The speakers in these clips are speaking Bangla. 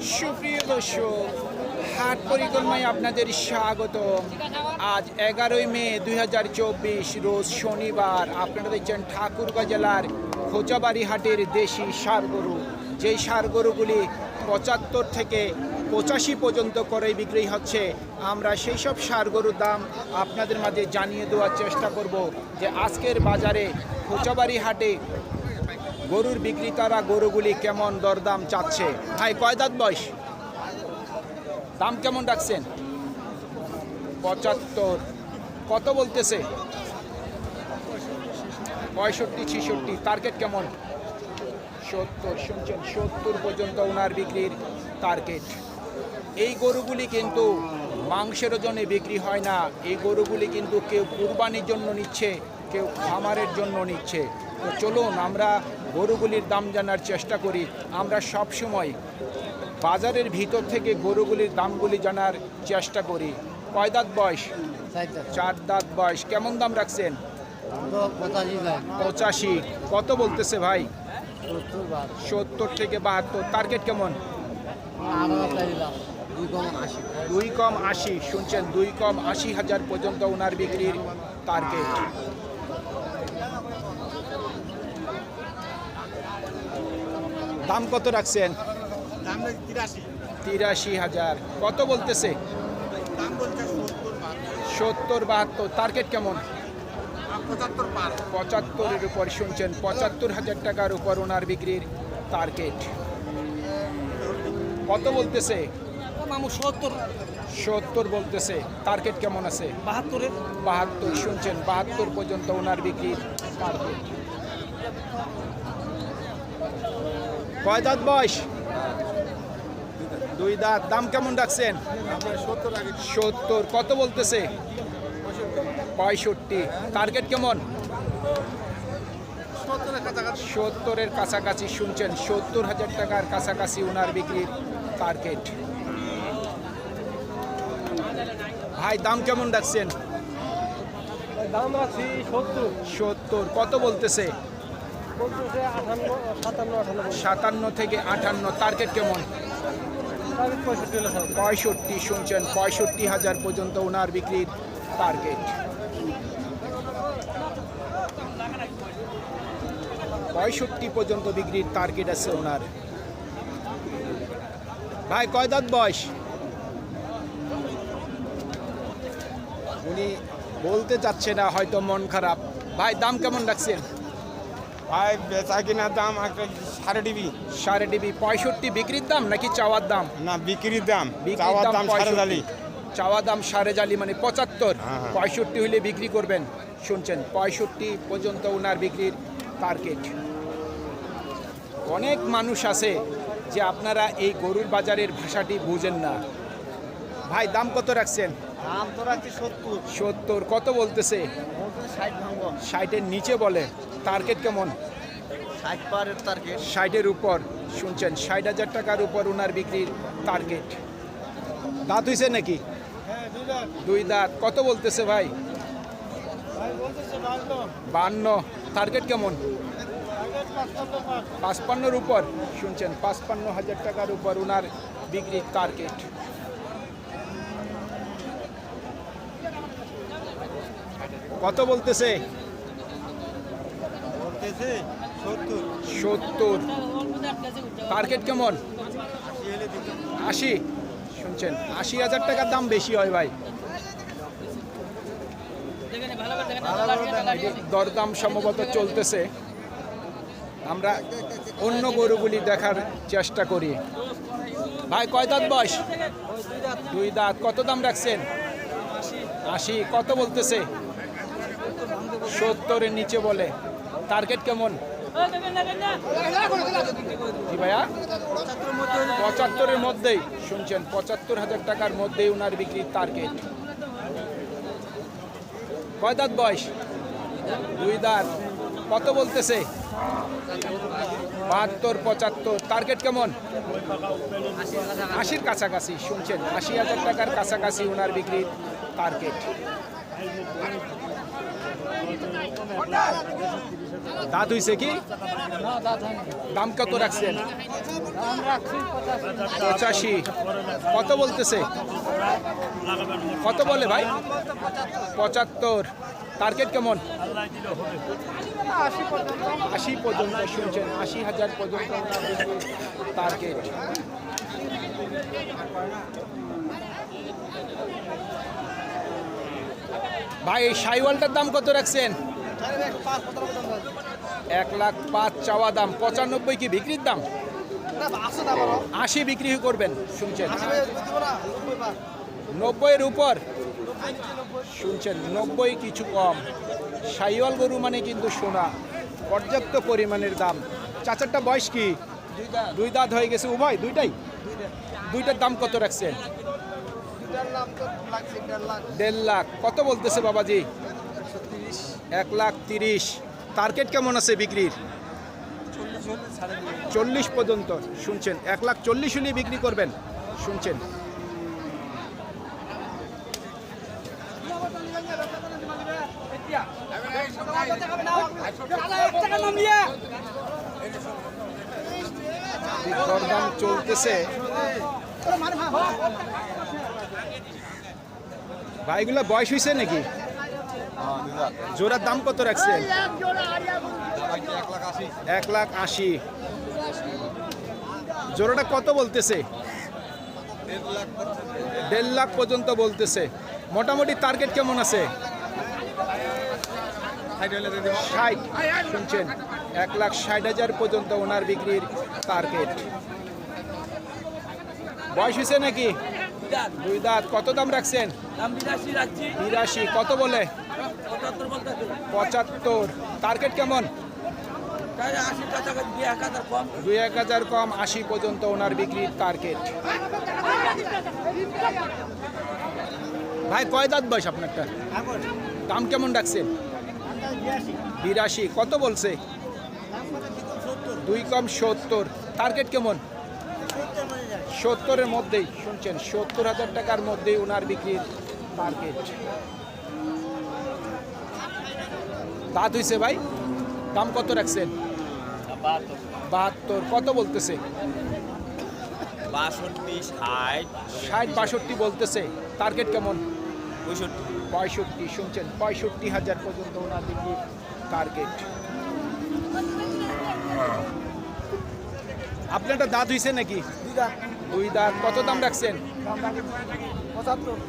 সুপ্রিয় দর্শক, হাট পরিক্রমায় আপনাদের স্বাগত। আজ এগারোই মে দু হাজার চব্বিশ, রোজ শনিবার। আপনারা দেখছেন ঠাকুরগাঁ জেলার খোঁচাবাড়ি হাটের দেশি সার গরু। যেই সার গরুগুলি পঁচাত্তর থেকে পঁচাশি পর্যন্ত করে বিক্রি হচ্ছে, আমরা সেই সব সার গরুর দাম আপনাদের মাঝে জানিয়ে দেওয়ার চেষ্টা করব যে আজকের বাজারে খোঁচাবাড়ি হাটে গরুর বিক্রেতারা গরুগুলি কেমন দরদাম চাচ্ছে? ভাই, কয় দাঁত বয়স? দাম কেমন রাখছেন? পঁচাত্তর। কত বলতেছে? পঁয়ষট্টি, ছিষট্টি। টার্গেট কেমন? সত্তর, শুনছেন? সত্তর পর্যন্ত ওনার বিক্রির টার্গেট এই গরুগুলি কিন্তু মাংসের জন্য বিক্রি হয় না। এই গরুগুলি কিন্তু কেউ কুরবানির জন্য নিচ্ছে, কেউ খামারের জন্য নিচ্ছে। তো চলুন, আমরা গরুগুলির দাম জানার চেষ্টা করি। আমরা সব সময় বাজারের ভিতর থেকে গরুগুলির দামগুলি জানার চেষ্টা করি। কয় দাঁত বয়স? চার দাঁত। বয়স। কেমন দাম রাখছেন? পঁচাশি কত বলতেছে ভাই? সত্তর থেকে বাহাত্তর। টার্গেট কেমন? দুই কম আশি। শুনছেন দুই কম আশি হাজার পর্যন্ত ওনার বিক্রির টার্গেট। দাম কত রাখছেন? তিরাশি। হাজার। কত বলতেছে? সত্তর বাহাত্তর। টার্গেট কেমন? পঁচাত্তরের উপর শুনছেন। পঁচাত্তর হাজার টাকার উপর ওনার বিক্রির টার্গেট কত বলতেছে? সত্তর। সত্তর বলতেছে। টার্গেট কেমন আছে? বাহাত্তরের। বাহাত্তর। শুনছেন বাহাত্তর পর্যন্ত ওনার বিক্রির টার্গেট কয় দাঁত বয়স? দুই দাঁত। দাম কেমন ডাকছেন সত্তর। কত বলতেছে? পঁয়ষট্টি। টার্গেট কেমন? সত্তরের কাছাকাছি শুনছেন। সত্তর হাজার টাকার কাছাকাছি ওনার বিক্রির টার্গেট। ভাই দাম কেমন ডাকছেন দাম আছি সত্তর। সত্তর। কত বলতেছে? সাতান্ন থেকে আটান্ন টার্গেট কেমন? পঁয়ষট্টি, শুনছেন, পঁয়ষট্টি হাজার পর্যন্ত ওনার বিক্রির টার্গেট পঁয়ষট্টি পর্যন্ত বিক্রির টার্গেট আছে ওনার ভাই, কয় দাঁত বয়স? উনি বলতে চাচ্ছে না, হয়তো মন খারাপ। ভাই, দাম কেমন রাখছেন? ভাই বেচা কিনার দাম একটা সাড়ে ডিবি। সাড়ে ডিবি পঁয়ষট্টি বিক্রির দাম নাকি চাওয়ার দাম? না বিক্রির দাম। চাওয়ার দাম সাড়ে জালি। চাওয়া দাম সাড়ে জালি মানে পঁচাত্তর। হ্যাঁ, হ্যাঁ। পঁয়ষট্টি হলে বিক্রি করবেন। শুনছেন পঁয়ষট্টি পর্যন্ত ওনার বিক্রির টার্গেট অনেক মানুষ আছে যে আপনারা এই গরুর বাজারের ভাষাটি বুঝেন না। ভাই দাম কত রাখছেন? দাম তো রাখছি সত্তর। সত্তর কত বলতেছে? ষাটের নিচে বলে। টার্গেট কেমন? টার্গেট ষাটের উপর শুনছেন ষাট হাজার টাকার উপর ওনার বিক্রির টার্গেট দাঁত হয়েছে নাকি? হ্যাঁ দুই লাখ দাঁত। কত বলতেছে ভাই? ভাই বান্ন। টার্গেট কেমন? পাঁচপান্নর উপর শুনছেন পাঁচপান্ন হাজার টাকার উপর ওনার বিক্রির টার্গেট কত বলতেছে? সত্তর। টার্গেট কেমন? আশি। শুনছেন, আশি হাজার টাকার দাম বেশি হয় ভাই। দরদাম সম্ভবত চলতেছে। আমরা অন্য গরুগুলি দেখার চেষ্টা করি। ভাই, কয় দাঁত বয়স? দুই দাঁত। কত দাম রাখছেন? আশি। কত বলতেছে? সত্তরের নিচে বলে। টার্গেট কেমন? ভাইয়া। পঁচাত্তরের মধ্যেই, শুনছেন, পঁচাত্তর হাজার টাকার মধ্যেই ওনার বিক্রির টার্গেট কয় দাঁত বয়স? দুই দাঁত। কত বলতেছে? বাহাত্তর, পঁচাত্তর। টার্গেট কেমন? আশির কাছাকাছি, শুনছেন, আশি হাজার টাকার কাছাকাছি ওনার বিক্রির টার্গেট দাঁত হয়েছে কি? দাম কত রাখছেন? পঁচাশি। কত বলতেছে? কত বলে ভাই? পঁচাত্তর। টার্গেট কেমন? আশি পর্যন্ত শুনছেন, আশি হাজার পর্যন্ত টার্গেট ভাই, এই সাইওয়ালটার দাম কত রাখছেন? এক লাখ পাঁচ চাওয়া দাম, পঁচানব্বই কি বিক্রির দাম? আশি বিক্রি করবেন, শুনছেন? নব্বইয়ের উপর? শুনছেন, নব্বই কিছু কম। সাইওয়াল গরু মানে কিন্তু সোনা, পর্যাপ্ত পরিমাণের দাম। চাচারটা বয়স কি? দুই দাঁত। হয়ে গেছে, উভয়? দুইটাই? দুইটার দাম কত রাখছেন? দেড় লাখ কত বলতেছে বাবাজি? এক লাখ তিরিশ। টার্গেট কেমন আছে বিক্রির? চল্লিশ পর্যন্ত। শুনছেন এক লাখ চল্লিশ হলে বিক্রি করবেন। শুনছেন। দরদাম চলতেছে? ভাইগুলো বয়স হয়েছে নাকি? জোড়ার দাম কত রাখছেন এক লাখ আশি। জোড়াটা কত বলতেছে? দেড় লাখ পর্যন্ত বলতেছে। মোটামুটি টার্গেট কেমন আছে? ষাট। শুনছেন, এক লাখ ষাট হাজার পর্যন্ত ওনার বিক্রির টার্গেট বয়স হয়েছে নাকি? দুই দাঁত। কত দাম রাখছেন? বিরাশি কত বলে? পঁচাত্তর টার্গেট কেমন? দুই এক হাজার কম আশি পর্যন্ত ওনার বিক্রির টার্গেট। ভাই কয় দাঁত বয়স আপনারটা? দাম কেমন রাখছেন? বিরাশি। কত বলছে? দুই কম সত্তর। টার্গেট কেমন? সত্তরের মধ্যেই শুনছেন সত্তর হাজার টাকার মধ্যেই ওনার বিক্রির টার্গেট দাঁত হইছে ভাই? দাম কত রাখছেন? বাহাত্তর। কত বলতেছে? বাষট্টি ষাট। ষাট বাষট্টি বলতেছে। টার্গেট কেমন? পঁয়ষট্টি। পঁয়ষট্টি শুনছেন পঁয়ষট্টি হাজার পর্যন্ত ওনার দিকে টার্গেট আপনারটা দাঁত হয়েছে নাকি? দুই দাঁত কত দাম রাখছেন?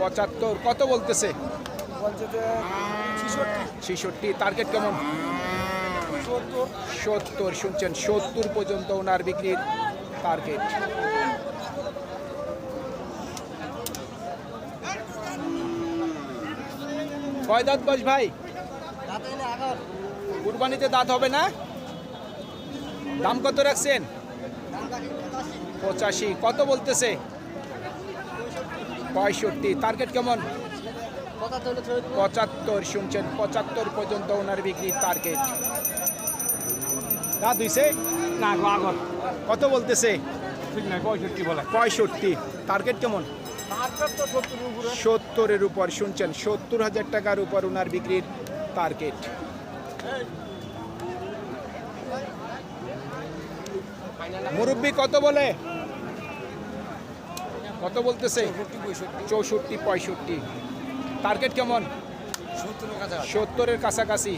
পঁচাত্তর। কত বলতেছে? ছিষট্টি। টার্গেট কেমন? সত্তর। শুনছেন সত্তর পর্যন্ত ওনার বিক্রির টার্গেট। কয় দাঁত বস ভাই? কুরবানিতে দাঁত হবে না? দাম কত রাখছেন? পঁচাশি। কত বলতেছে? পঁয়ষট্টি। টার্গেট কেমন? পঁচাত্তর শুনছেন পঁচাত্তর পর্যন্ত ওনার বিক্রির টার্গেট দাঁত হইছে না আগর। কত বলতেছে? ঠিক নাই পঁয়ষট্টি বলে। পঁয়ষট্টি। টার্গেট কেমন? সত্তরের উপর শুনছেন সত্তর হাজার টাকার উপর ওনার বিক্রির টার্গেট মুরব্বি কত বলে? কত বলতেছে? চৌষট্টি, পঁয়ষট্টি। টার্গেট কেমন? সত্তরের কাছাকাছি।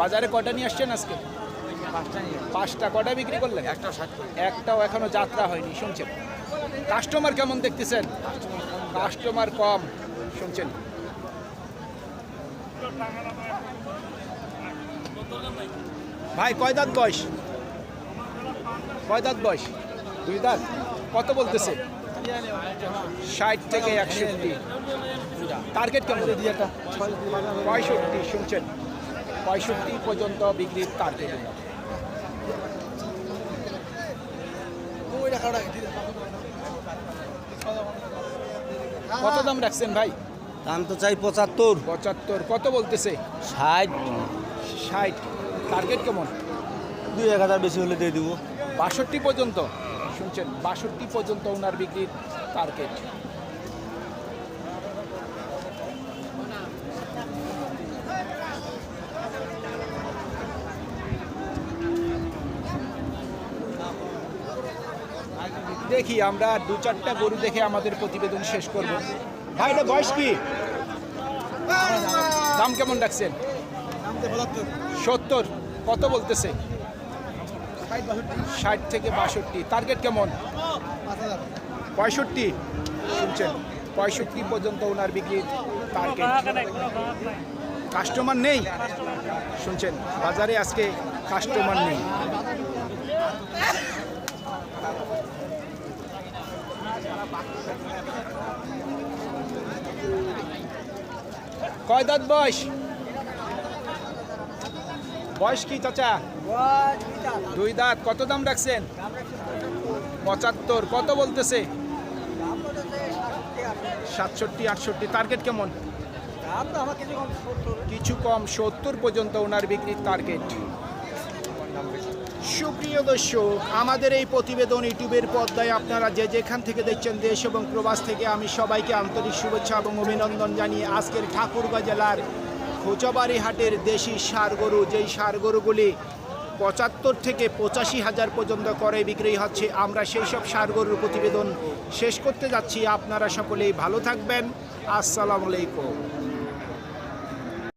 বাজারে কটা নিয়ে আসছেন আজকে? পাঁচটা কটা বিক্রি করলেন? একটা একটাও এখনও যাত্রা হয়নি, শুনছেন? কাস্টমার কেমন দেখতেছেন? কাস্টমার কম, শুনছেন? ভাই, কয় দাঁত বয়স? কয় দাঁত বয়স? দুই দাঁত? কত বলতেছে? ষাট থেকে একষট্টি। টার্গেট কেমন? পঁয়ষট্টি শুনছেন? পঁয়ষট্টি পর্যন্ত বিক্রির টার্গেট কত দাম রাখছেন ভাই? দাম তো চাই পঁচাত্তর। পঁচাত্তর কত বলতেছে? ষাট। ষাট। টার্গেট কেমন? দুই এক হাজার বেশি হলে দিয়ে দিব। বাষট্টি পর্যন্ত। করছেন। বাষট্টি পর্যন্ত ওনার বিক্রির টার্গেট দেখি আমরা দু চারটা গরু দেখে আমাদের প্রতিবেদন শেষ করব। ভাই এটা বয়স কি? দাম কেমন রাখছেন? সত্তর। কত বলতেছে? ষাট থেকে বাষট্টি। টার্গেট কেমন? পঁয়ষট্টি। শুনছেন? পঁয়ষট্টি পর্যন্ত ওনার বিক্রির টার্গেট কাস্টমার নেই? শুনছেন? বাজারে আজকে কাস্টমার নেই। কয় দাঁত বয়স? বয়স কি চাচা? দুই দাঁত। কত দাম রাখছেন? পঁচাত্তর। কত বলতেছে? সাতষট্টি আটষট্টি। টার্গেট কেমন? কিছু কম সত্তর পর্যন্ত ওনার বিক্রির টার্গেট। সুপ্রিয় দর্শক আমাদের এই প্রতিবেদন ইউটিউবের পর্দায় আপনারা যে যেখান থেকে দেখছেন দেশ এবং প্রবাস থেকে আমি সবাইকে আন্তরিক শুভেচ্ছা এবং অভিনন্দন জানিয়ে আজকের ঠাকুরগাঁ জেলার খোঁচাবাড়ি হাটের দেশি সার গরু, যেই সার গরুগুলি পঁচাত্তর থেকে পঁচাশি হাজার পর্যন্ত করে বিক্রি হচ্ছে, আমরা সেই সব সার গরুর প্রতিবেদন শেষ করতে যাচ্ছি। আপনারা সকলেই ভালো থাকবেন। আসসালামু আলাইকুম।